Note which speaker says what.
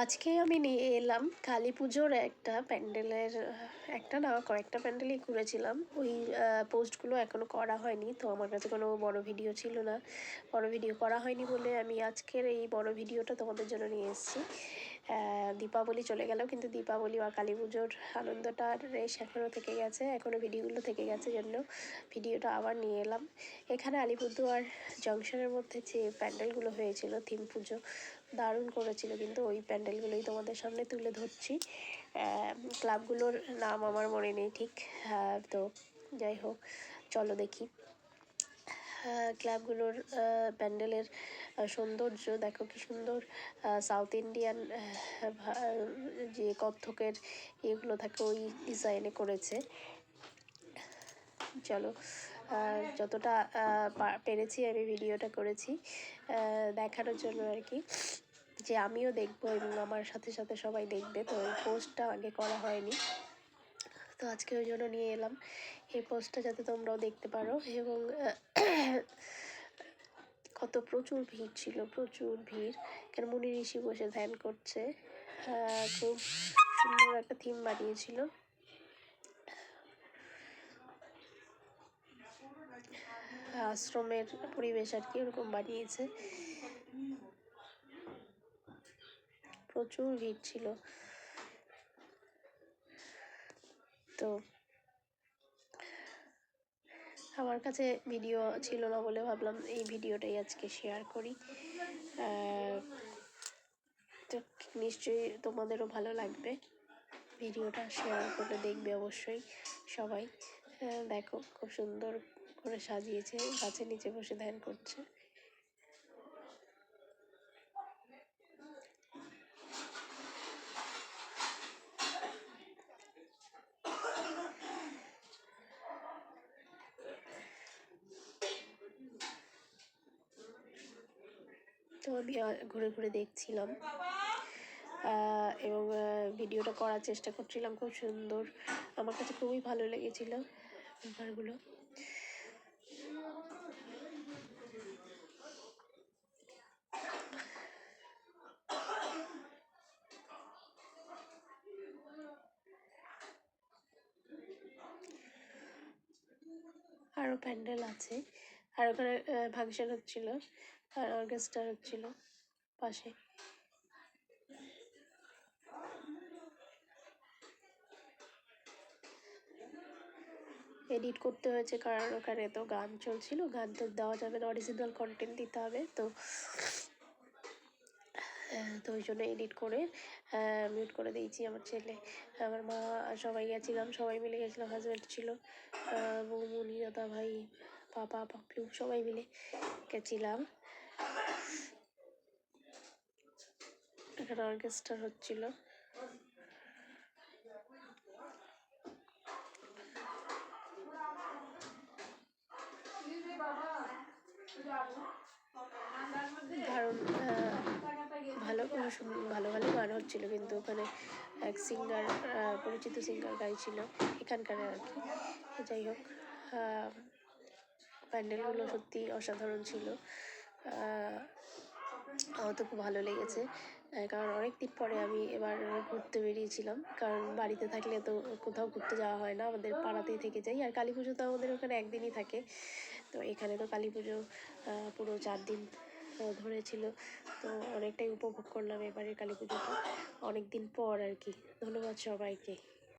Speaker 1: আজকে আমি নিয়ে এলাম কালী পুজোর একটা প্যান্ডেলের, একটা না, কয়েকটা প্যান্ডেলই করেছিলাম। ওই পোস্টগুলো এখনও করা হয়নি, তো আমার কাছে কোনো বড় ভিডিও ছিল না। বড় ভিডিও করা হয়নি বলে আমি আজকের এই বড় ভিডিওটা তোমাদের জন্য নিয়ে এসেছি। দীপাবলি চলে গেল, কিন্তু দীপাবলি বা কালী পুজোর আনন্দটা রেশ এখনও থেকে গেছে এখনও ভিডিওগুলো থেকে গেছে জন্য ভিডিওটা আবার নিয়ে এলাম। এখানে আলিপুরদুয়ার জংশনের মধ্যে যে প্যান্ডেলগুলো হয়েছিল, থিম পুজো দারুণ করেছিল, কিন্তু ওই প্যান্ডেলগুলোই তোমাদের সামনে তুলে ধরছি। ক্লাবগুলোর নাম আমার মনে নেই ঠিক তো যাই হোক, চলো দেখি। ক্লাবগুলোর প্যান্ডেলের সৌন্দর্য, দেখো কি সুন্দর সাউথ ইন্ডিয়ান যে কত্থকের এগুলো থাকে ওই ডিজাইনে করেছে। চলো যতটা পেরেছি আমি ভিডিওটা করেছি দেখানোর জন্য আর কি। যে আমিও দেখব এবং আমার সাথে সাথে সবাই দেখবে, তো এই পোস্টটা আগে করা হয়নি। তো আজকে ওই জন্য নিয়ে এলাম। এই পোস্টটা যাতে তোমরাও দেখতে পারো এবং কত প্রচুর ভিড় ছিল, প্রচুর ভিড়। কেন মুনি ঋষি বসে ধ্যান করছে। খুব সুন্দর একটা থিম বানিয়েছিল। আশ্রমের পরিবেশ আর কি ওরকম বানিয়েছে। প্রচুর ভিড় ছিল। তো আমার কাছে ভিডিও ছিল না বলে ভাবলাম এই ভিডিওটাই আজকে শেয়ার করি। তো নিশ্চয়ই তোমাদেরও ভালো লাগবে। ভিডিওটা শেয়ার করে দেখবে অবশ্যই সবাই। দেখো, খুব সুন্দর করে সাজিয়েছে, গাছের নিচে বসে ধ্যান করছে। তো আমি ঘুরে ঘুরে দেখছিলাম। এবং ভিডিওটা করার চেষ্টা করছিলাম, খুব সুন্দর। আমার কাছে খুবই ভালো লেগেছিল ব্যাপারগুলো। আরও প্যান্ডেল আছে। আর ওখানে ফাংশন হচ্ছিল। আর অর্কেস্ট্রা হচ্ছিল পাশে। এডিট করতে হয়েছে কারণ ওখানে তো গান চলছিল। গান তো দেওয়া যাবে না অরিজিনাল কন্টেন্ট দিতে হবে, তো তো ওই জন্য এডিট করে মিউট করে দিয়েছি আমার ছেলে। আমার মা সবাই গেছিলাম, সবাই মিলে গেছিলাম হাজব্যান্ড ছিল বৌমনি দাদা ভাই পাপা পাপলু সবাই মিলে গেছিলাম। এখানে অর্কেস্ট্রা হচ্ছিল। ভালো ভালো ভালো গান হচ্ছিল, কিন্তু ওখানে এক সিঙ্গার পরিচিত সিঙ্গার গাইছিল এখানকার আর কি। যাই হোক প্যান্ডেলগুলো সত্যি অসাধারণ ছিল। আমার তো খুব ভালো লেগেছে। কারণ অনেক দিন পরে আমি এবার ঘুরতে বেরিয়েছিলাম। কারণ বাড়িতে থাকলে তো কোথাও ঘুরতে যাওয়া হয় না, আমাদের পাড়াতেই থেকে যাই আর কালী পুজো তো আমাদের ওখানে একদিনই থাকে। তো এখানে তো কালী পুজো পুরো চার দিন ধরেছিল। তো অনেকটাই উপভোগ করলাম এবারের কালী পুজোটা। অনেক দিন পর আর কি। ধন্যবাদ সবাইকে।